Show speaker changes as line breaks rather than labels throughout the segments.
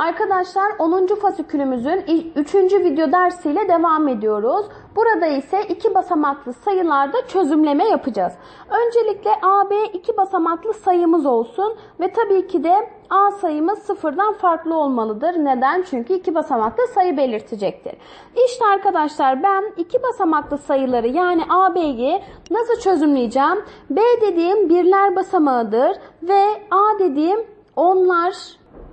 Arkadaşlar 10. fasikülümüzün 3. video dersiyle devam ediyoruz. Burada ise iki basamaklı sayılarda çözümleme yapacağız. Öncelikle AB iki basamaklı sayımız olsun ve tabii ki de A sayımız sıfırdan farklı olmalıdır. Neden? Çünkü iki basamaklı sayı belirtecektir. İşte arkadaşlar ben iki basamaklı sayıları yani AB'yi nasıl çözümleyeceğim? B dediğim birler basamağıdır ve A dediğim onlar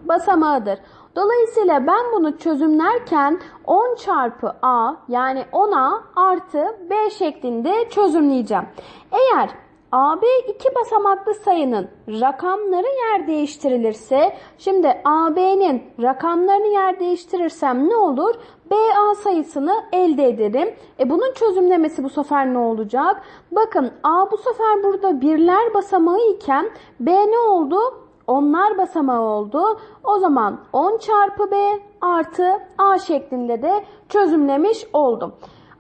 basamağıdır. Dolayısıyla ben bunu çözümlerken 10 çarpı a yani 10a artı b şeklinde çözümleyeceğim. Eğer AB iki basamaklı sayının rakamları yer değiştirilirse, şimdi AB'nin rakamlarını yer değiştirirsem ne olur? BA sayısını elde ederim. E bunun çözümlemesi bu sefer ne olacak? Bakın A bu sefer burada birler basamağı iken B ne oldu? Onlar basamağı oldu. O zaman 10 çarpı B artı A şeklinde de çözümlemiş oldum.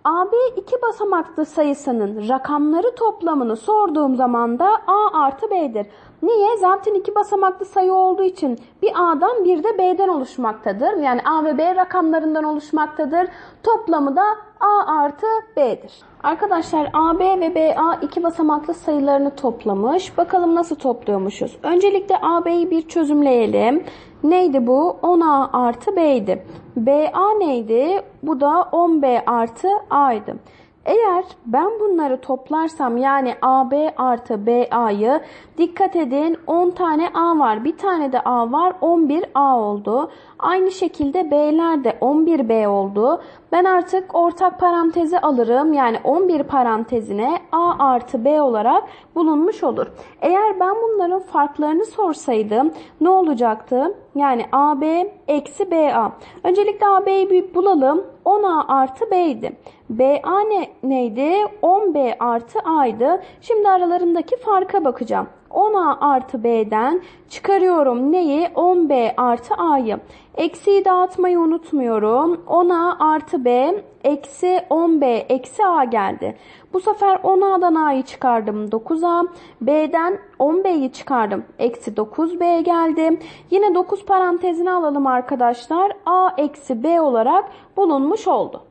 AB iki basamaklı sayısının rakamları toplamını sorduğum zaman da A artı B'dir. Niye? Zaten iki basamaklı sayı olduğu için bir A'dan bir de B'den oluşmaktadır. Yani A ve B rakamlarından oluşmaktadır. Toplamı da A artı B'dir. Arkadaşlar AB ve BA iki basamaklı sayılarını toplamış. Bakalım nasıl topluyormuşuz. Öncelikle AB'yi bir çözümleyelim. Neydi bu? 10A artı B'ydi. BA neydi? Bu da 10B artı A'ydı. Eğer ben bunları toplarsam yani AB artı BA'yı dikkat edin 10 tane A var. Bir tane de A var 11A oldu. Aynı şekilde B'ler de 11B oldu. Ben artık ortak parantezi alırım. Yani 11 parantezine A artı B olarak bulunmuş olur. Eğer ben bunların farklarını sorsaydım ne olacaktı? Yani AB eksi BA. Öncelikle AB'yi bir bulalım. 10A artı B'ydi. BA ne, neydi? 10B artı A'ydı. Şimdi aralarındaki farka bakacağım. 10A artı B'den çıkarıyorum neyi? 10B artı A'yı. Eksiyi dağıtmayı unutmuyorum. 10A artı B eksi 10B eksi A geldi. Bu sefer 10A'dan A'yı çıkardım 9A. B'den 10B'yi çıkardım. Eksi 9B geldi. Yine 9 parantezine alalım arkadaşlar. A eksi B olarak bulunmuş oldu.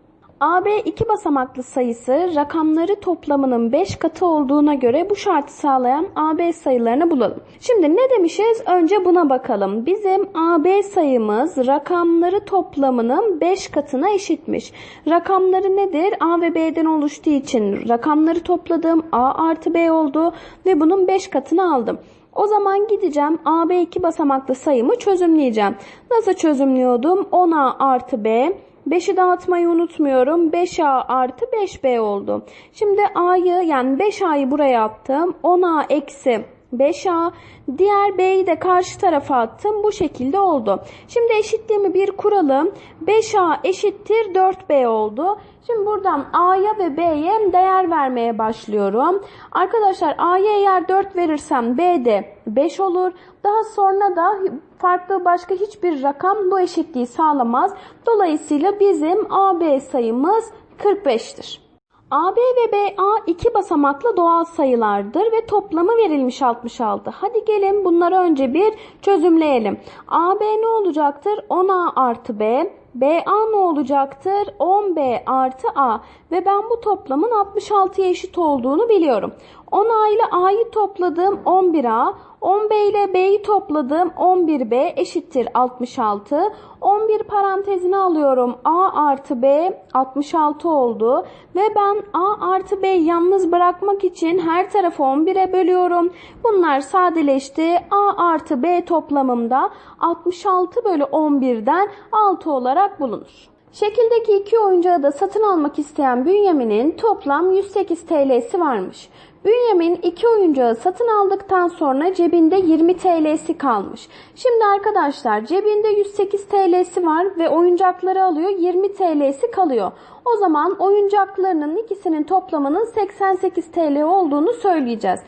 AB iki basamaklı sayısı rakamları toplamının 5 katı olduğuna göre bu şartı sağlayan AB sayılarını bulalım. Şimdi ne demişiz? Önce buna bakalım. Bizim AB sayımız rakamları toplamının 5 katına eşitmiş. Rakamları nedir? A ve B'den oluştuğu için rakamları topladım. A artı B oldu ve bunun 5 katını aldım. O zaman gideceğim AB iki basamaklı sayımı çözümleyeceğim. Nasıl çözümlüyordum? 10A artı B 5'i dağıtmayı unutmuyorum. 5A artı 5B oldu. Şimdi A'yı yani 5A'yı buraya attım. 10A eksi 5A. Diğer B'yi de karşı tarafa attım. Bu şekilde oldu. Şimdi eşitliğimi bir kuralım. 5A eşittir 4B oldu. Şimdi buradan A'ya ve B'ye değer vermeye başlıyorum. Arkadaşlar A'ya eğer 4 verirsem B'de 5 olur. Daha sonra da farklı başka hiçbir rakam bu eşitliği sağlamaz. Dolayısıyla bizim AB sayımız 45'tir. AB ve BA iki basamaklı doğal sayılardır ve toplamı verilmiş 66. Hadi gelin bunları önce bir çözümleyelim. AB ne olacaktır? 10A artı B. BA ne olacaktır? 10B artı A ve ben bu toplamın 66'ya eşit olduğunu biliyorum. 10A ile A'yı topladım 11A, 10B ile B'yi topladım 11B eşittir 66. 11 parantezine alıyorum A artı B 66 oldu ve ben A artı B yalnız bırakmak için her tarafı 11'e bölüyorum. Bunlar sadeleşti. A artı B toplamımda 66 bölü 11'den 6 olarak bulunur. Şekildeki iki oyuncağı da satın almak isteyen Bünyamin'in toplam 108 TL'si varmış. Bünyamin iki oyuncağı satın aldıktan sonra cebinde 20 TL'si kalmış. Şimdi arkadaşlar cebinde 108 TL'si var ve oyuncakları alıyor 20 TL'si kalıyor. O zaman oyuncaklarının ikisinin toplamının 88 TL olduğunu söyleyeceğiz.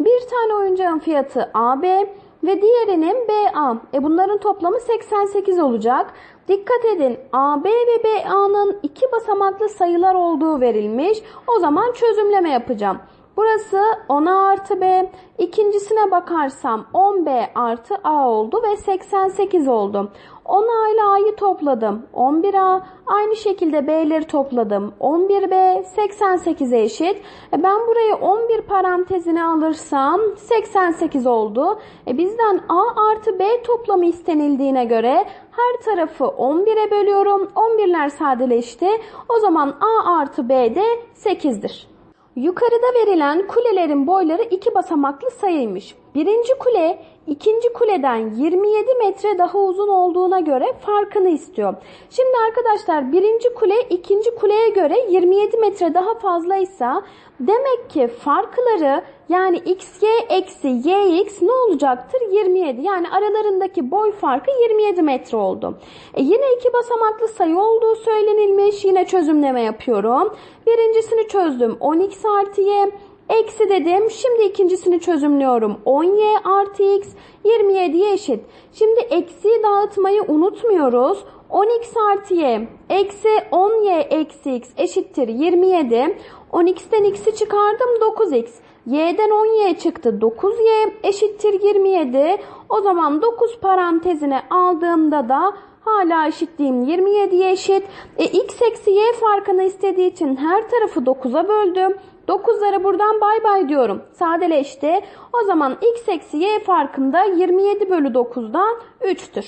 Bir tane oyuncağın fiyatı AB ve diğerinin BA. E bunların toplamı 88 olacak. Dikkat edin AB ve BA'nın iki basamaklı sayılar olduğu verilmiş. O zaman çözümleme yapacağım. Burası 10A artı B. İkincisine bakarsam 10B artı A oldu ve 88 oldu. 10A ile A'yı topladım. 11A. Aynı şekilde B'leri topladım. 11B 88'e eşit. E ben burayı 11 parantezine alırsam 88 oldu. E bizden A artı B toplamı istenildiğine göre her tarafı 11'e bölüyorum. 11'ler sadeleşti. O zaman A artı B de 8'dir. Yukarıda verilen kulelerin boyları iki basamaklı sayıymış. Birinci kule ikinci kuleden 27 metre daha uzun olduğuna göre farkını istiyor. Şimdi arkadaşlar birinci kule ikinci kuleye göre 27 metre daha fazlaysa demek ki farkları yani xy eksi yx ne olacaktır? 27. Yani aralarındaki boy farkı 27 metre oldu. E yine iki basamaklı sayı olduğu söylenilmiş. Yine çözümleme yapıyorum. Birincisini çözdüm. 10x artı y. Eksi dedim. Şimdi ikincisini çözümlüyorum. 10y artı x 27'ye eşit. Şimdi eksiyi dağıtmayı unutmuyoruz. 10x artı y eksi 10y eksi x eşittir 27. 10x'ten x'i çıkardım 9x. y'den 10y çıktı 9y eşittir 27. O zaman 9 parantezine aldığımda da hala eşitliğim 27'ye eşit. E, x eksi y farkını istediği için her tarafı 9'a böldüm. 9'ları buradan bay bay diyorum. Sadeleşti. O zaman x eksi y farkım da 27 bölü 9'dan 3'tür.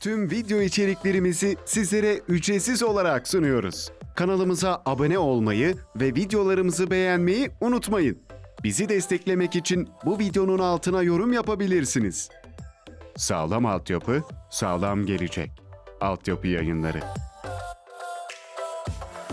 Tüm video içeriklerimizi sizlere ücretsiz olarak sunuyoruz. Kanalımıza abone olmayı ve videolarımızı beğenmeyi unutmayın. Bizi desteklemek için bu videonun altına yorum yapabilirsiniz. Sağlam altyapı, sağlam gelecek. Altyapı yayınları.